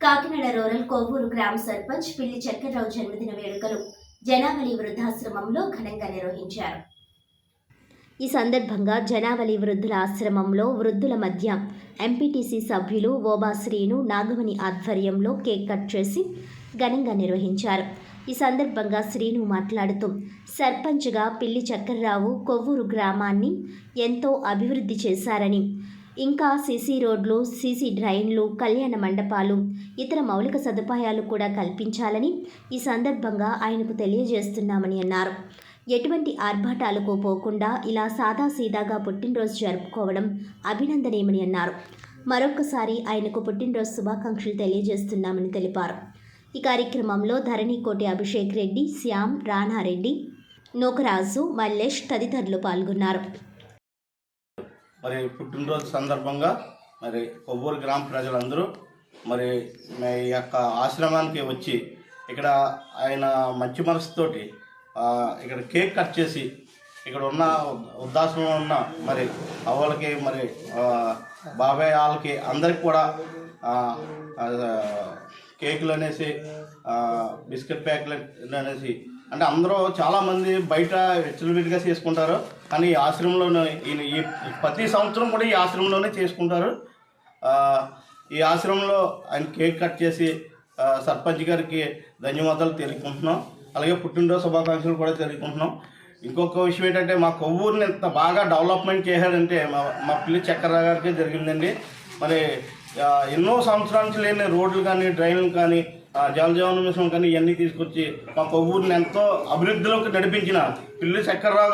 Kakinada rural Kovur గ్రామ సర్పంచ్ పిల్లి చక్కెరరావు జన్మదిన వేడుకలు జనావళి వృద్ధాశ్రమంలో ఘనంగా నిర్వహించారు. ఈ సందర్భంగా జనావళి వృద్ధుల ఆశ్రమంలో వృద్ధుల మధ్య ఎంపీటీసీ సభ్యులు ఓబా శ్రీను నాగమణి ఆధ్వర్యంలో కేక్ కట్ చేసి ఘనంగా నిర్వహించారు. ఈ సందర్భంగా శ్రీను మాట్లాడుతూ సర్పంచ్గా పిల్లి చక్కెరరావు కొవ్వూరు గ్రామాన్ని ఎంతో అభివృద్ధి చేశారని ఇంకా సీసీ రోడ్లు సీసీ డ్రైన్లు కళ్యాణ మండపాలు ఇతర మౌలిక సదుపాయాలు కూడా కల్పించాలని ఈ సందర్భంగా ఆయనకు తెలియజేస్తున్నామని అన్నారు. ఎటువంటి ఆర్భాటాలకు పోకుండా ఇలా సాదాసీదాగా పుట్టినరోజు జరుపుకోవడం అభినందనీయమని అన్నారు. మరొకసారి ఆయనకు పుట్టినరోజు శుభాకాంక్షలు తెలియజేస్తున్నామని తెలిపారు. ఈ కార్యక్రమంలో ధరణికోటి అభిషేక్ రెడ్డి శ్యామ్ రాణారెడ్డి నోకరాజు మల్లేష్ తదితరులు పాల్గొన్నారు. మరి పుట్టినరోజు సందర్భంగా మరి కొవ్వూరు గ్రామ ప్రజలందరూ మరి మీ యొక్క ఆశ్రమానికి వచ్చి ఇక్కడ ఆయన మంచి మనసుతోటి ఇక్కడ కేక్ కట్ చేసి ఇక్కడ ఉన్న వృద్ధాశ్రమంలో ఉన్న మరి అవ్వలకి మరి బాబాయ్ వాళ్ళకి అందరికి కూడా కేకులు అనేసి బిస్కెట్ ప్యాక్లు అనేసి అంటే అందరూ చాలామంది బయట వెచ్చలవిడిగా చేసుకుంటారు. కానీ ఈ ఆశ్రమంలోనే ఈయన ఈ ప్రతి సంవత్సరం కూడా ఈ ఆశ్రమంలోనే చేసుకుంటారు. ఈ ఆశ్రమంలో ఆయన కేక్ కట్ చేసి సర్పంచ్ గారికి ధన్యవాదాలు తెలుపుకుంటున్నాం. అలాగే పుట్టినరోజు శుభాకాంక్షలు కూడా తెలుపుకుంటున్నాం. ఇంకొక విషయం ఏంటంటే మా కొవ్వూరుని ఎంత బాగా డెవలప్మెంట్ చేశాడంటే మా మా పిల్లి చక్కెర గారికి జరిగిందండి. మరి ఎన్నో సంవత్సరాల నుంచి లేని రోడ్లు కానీ డ్రైన్లు కానీ జల జీవన మిషన్ కానీ ఇవన్నీ తీసుకొచ్చి మా కొవ్వూరిని ఎంతో అభివృద్ధిలోకి నడిపించిన పిల్లి చక్కెరరావు